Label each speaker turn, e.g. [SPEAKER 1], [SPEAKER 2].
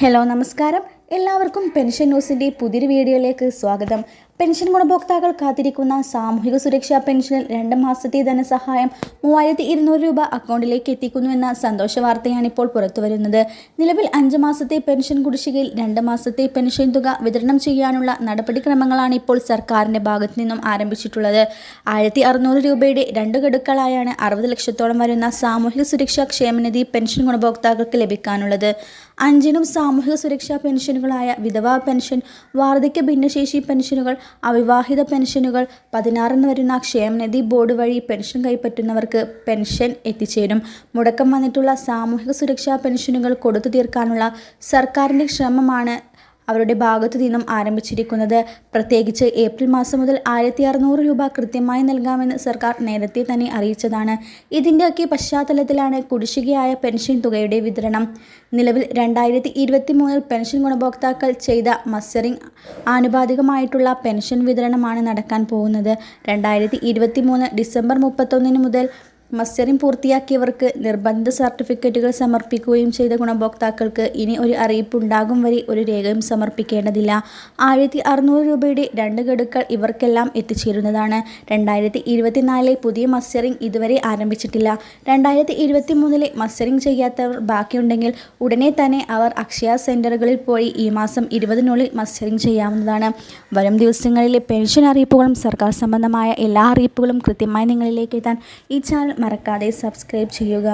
[SPEAKER 1] Hello നമസ്കാരം. എല്ലാവർക്കും pension ന്യൂസിന്റെ പുതിയൊരു വീഡിയോയിലേക്ക് സ്വാഗതം. പെൻഷൻ ഗുണഭോക്താക്കൾ കാത്തിരിക്കുന്ന സാമൂഹിക സുരക്ഷാ പെൻഷനിൽ രണ്ട് മാസത്തെ ധനസഹായം മൂവായിരത്തി ഇരുന്നൂറ് രൂപ അക്കൗണ്ടിലേക്ക് എത്തിക്കുന്നുവെന്ന സന്തോഷ വാർത്തയാണ് ഇപ്പോൾ പുറത്തുവരുന്നത്. നിലവിൽ അഞ്ച് മാസത്തെ പെൻഷൻ കുടിശ്ശികയിൽ രണ്ട് മാസത്തെ പെൻഷൻ തുക വിതരണം ചെയ്യാനുള്ള നടപടിക്രമങ്ങളാണ് ഇപ്പോൾ സർക്കാരിന്റെ ഭാഗത്തു നിന്നും ആരംഭിച്ചിട്ടുള്ളത്. ആയിരത്തി അറുന്നൂറ് രൂപയുടെ രണ്ട് ഗഡുക്കളായാണ് അറുപത് ലക്ഷത്തോളം വരുന്ന സാമൂഹിക സുരക്ഷാ ക്ഷേമനിധി പെൻഷൻ ഗുണഭോക്താക്കൾക്ക് ലഭിക്കാനുള്ളത്. അഞ്ചിനും സാമൂഹിക സുരക്ഷാ പെൻഷനുകളായ വിധവാ പെൻഷൻ വാർദ്ധക്യ ഭിന്നശേഷി പെൻഷനുകൾ അവിവാഹിത പെൻഷനുകൾ പതിനാറിന് വരുന്ന ക്ഷേമനിധി ബോർഡ് വഴി പെൻഷൻ കൈപ്പറ്റുന്നവർക്ക് പെൻഷൻ എത്തിച്ചേരും. മുടക്കം വന്നിട്ടുള്ള സാമൂഹിക സുരക്ഷാ പെൻഷനുകൾ കൊടുത്തു തീർക്കാനുള്ള സർക്കാരിന്റെ ശ്രമമാണ് അവരുടെ ഭാഗത്തു നിന്നും ആരംഭിച്ചിരിക്കുന്നത്. പ്രത്യേകിച്ച് ഏപ്രിൽ മാസം മുതൽ ആയിരത്തി അറുന്നൂറ് രൂപ കൃത്യമായി നൽകാമെന്ന് സർക്കാർ നേരത്തെ തന്നെ അറിയിച്ചതാണ്. ഇതിന്റെയൊക്കെ പശ്ചാത്തലത്തിലാണ് കുടിശ്ശികയായ പെൻഷൻ തുകയുടെ വിതരണം. നിലവിൽ രണ്ടായിരത്തി ഇരുപത്തി മൂന്നിൽ പെൻഷൻ ഗുണഭോക്താക്കൾ ചെയ്ത മസ്റ്ററിംഗ് ആനുപാതികമായിട്ടുള്ള പെൻഷൻ വിതരണമാണ് നടക്കാൻ പോകുന്നത്. രണ്ടായിരത്തി ഇരുപത്തി മൂന്ന് ഡിസംബർ മുപ്പത്തൊന്നിന് മുതൽ മസ്റ്ററിംഗ് പൂർത്തിയാക്കിയവർക്ക് നിർബന്ധ സർട്ടിഫിക്കറ്റുകൾ സമർപ്പിക്കുകയും ചെയ്ത ഗുണഭോക്താക്കൾക്ക് ഇനി ഒരു അറിയിപ്പ് ഉണ്ടാകും വരെ ഒരു രേഖയും സമർപ്പിക്കേണ്ടതില്ല. ആയിരത്തി അറുന്നൂറ് രൂപയുടെ രണ്ട് ഗഡുക്കൾ ഇവർക്കെല്ലാം എത്തിച്ചേരുന്നതാണ്. രണ്ടായിരത്തി ഇരുപത്തിനാലിലെ പുതിയ മസ്റ്ററിംഗ് ഇതുവരെ ആരംഭിച്ചിട്ടില്ല. രണ്ടായിരത്തി ഇരുപത്തി മൂന്നിലെ മസ്റ്ററിംഗ് ചെയ്യാത്തവർ ബാക്കിയുണ്ടെങ്കിൽ ഉടനെ തന്നെ അവർ അക്ഷയ സെന്ററുകളിൽ പോയി ഈ മാസം ഇരുപതിനുള്ളിൽ മസ്റ്ററിംഗ് ചെയ്യാവുന്നതാണ്. വരും ദിവസങ്ങളിലെ പെൻഷൻ അറിയിപ്പുകളും സർക്കാർ സംബന്ധമായ എല്ലാ അറിയിപ്പുകളും കൃത്യമായി നിങ്ങളിലേക്ക് എത്താൻ ഈ ചാനൽ മറക്കാതെ സബ്സ്ക്രൈബ് ചെയ്യുക